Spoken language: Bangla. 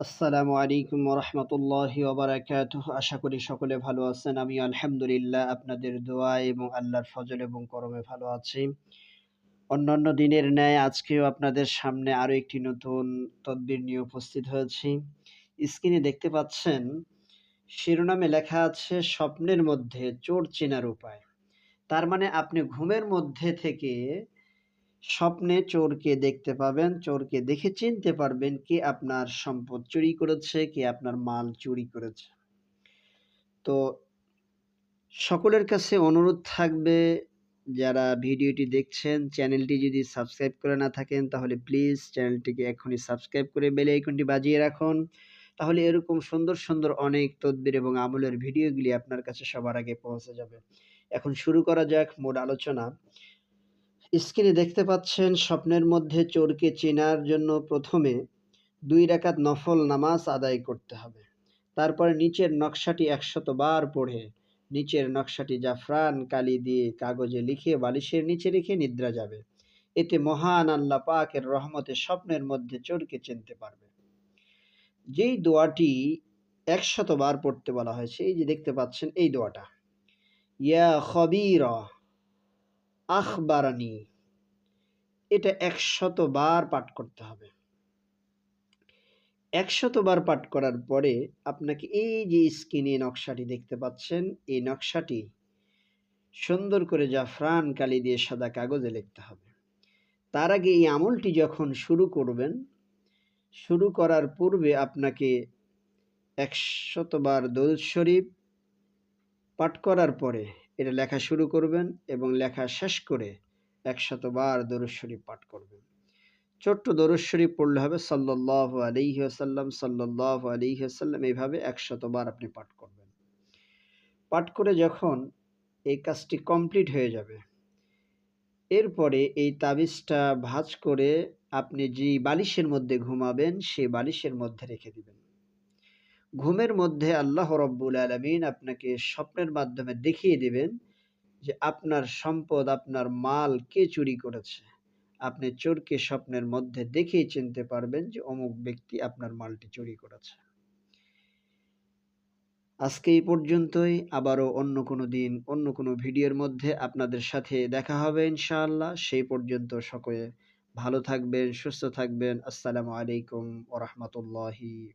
আসসালামু আলাইকুম রহমতুল্লাহ ওবরাকাত আশা করি সকলে ভালো আছেন। আমি আলহামদুলিল্লাহ আপনাদের দোয়া এবং আল্লাহর ফজল এবং করমে ভালো আছি। অন্যান্য দিনের ন্যায় আজকেও আপনাদের সামনে আরও একটি নতুন তদবির নিয়ে উপস্থিত হয়েছি। স্ক্রিনে দেখতে পাচ্ছেন, শিরোনামে লেখা আছে, স্বপ্নের মধ্যে চোর চেনার উপায়। তার মানে আপনি ঘুমের মধ্যে থেকে স্বপ্নে চোরকে দেখতে পাবেন, চোরকে দেখে চিনতে পারবেন কে আপনার সম্পদ চুরি করেছে, কে আপনার মাল চুরি করেছে। তো সকলের কাছে অনুরোধ থাকবে, যারা ভিডিওটি দেখছেন, চ্যানেলটি যদি সাবস্ক্রাইব করে না থাকেন, তাহলে প্লিজ চ্যানেলটিকে এখনই সাবস্ক্রাইব করে বেলে আইকনটি বাজিয়ে রাখুন। তাহলে এরকম সুন্দর সুন্দর অনেক তদবির এবং আমলের ভিডিওগুলি আপনার কাছে সবার আগে পৌঁছে যাবে। এখন শুরু করা যাক মোট আলোচনা। স্ক্রিনে দেখতে পাচ্ছেন স্বপ্নের মধ্যে চোরকে চেনার জন্য প্রথমে দুই রাকাত নফল নামাজ আদায় করতে হবে। তারপরে নিচের নকশাটি একশত বার পড়ে, নিচের নকশাটি জাফরান কালি দিয়ে কাগজে লিখে বালিশের নিচে রেখে নিদ্রা যাবে। এতে মহান আল্লাহ পাকের রহমতে স্বপ্নের মধ্যে চোরকে চিনতে পারবে। যেই দোয়াটি একশত বার পড়তে বলা হয়েছে এই যে দেখতে পাচ্ছেন এই দোয়াটা। ইয়া খবিরা আখবারানি। এটা একশত বার পাঠ করতে হবে। একশত বার পাঠ করার পরে আপনাকে এই যে স্ক্রিনে নকশাটি দেখতে পাচ্ছেন, এই নকশাটি সুন্দর করে জাফরান কালি দিয়ে সাদা কাগজে লিখতে হবে। তার আগে এই আমলটি যখন শুরু করবেন, শুরু করার পূর্বে আপনাকে একশতবার দোল শরীফ পাঠ করার পরে এটা লেখা শুরু করবেন এবং লেখা শেষ করে একশতবার দরুদ শরীফ পাঠ করবেন। ছোট্ট দরুদ শরীফ পড়লে হবে সাল্লাহ আলিহি আসাল্লাম সাল্লাহ আলিহি আসাল্লাম এইভাবে একশতবার আপনি পাঠ করবেন। পাঠ করে যখন এই কাজটি কমপ্লিট হয়ে যাবে, এরপরে এই তাবিজটা ভাজ করে আপনি যে বালিশের মধ্যে ঘুমাবেন সেই বালিশের মধ্যে রেখে দিবেন। ঘুমের মধ্যে আল্লাহ রব্বুল আলমিন আপনাকে স্বপ্নের মাধ্যমে দেখিয়ে দেবেন যে আপনার সম্পদ, আপনার মাল কে চুরি করেছে। আপনি চোরকে স্বপ্নের মধ্যে দেখেই চিনতে পারবেন যে অমুক ব্যক্তি আপনার মালটি চুরি করেছে। আজকে এই পর্যন্তই। আবারও অন্য কোনো দিন, অন্য কোনো ভিডিওর মধ্যে আপনাদের সাথে দেখা হবে ইনশাআল্লাহ। সেই পর্যন্ত সকলে ভালো থাকবেন, সুস্থ থাকবেন। আসসালামু আলাইকুম ওরহমতুল্লাহি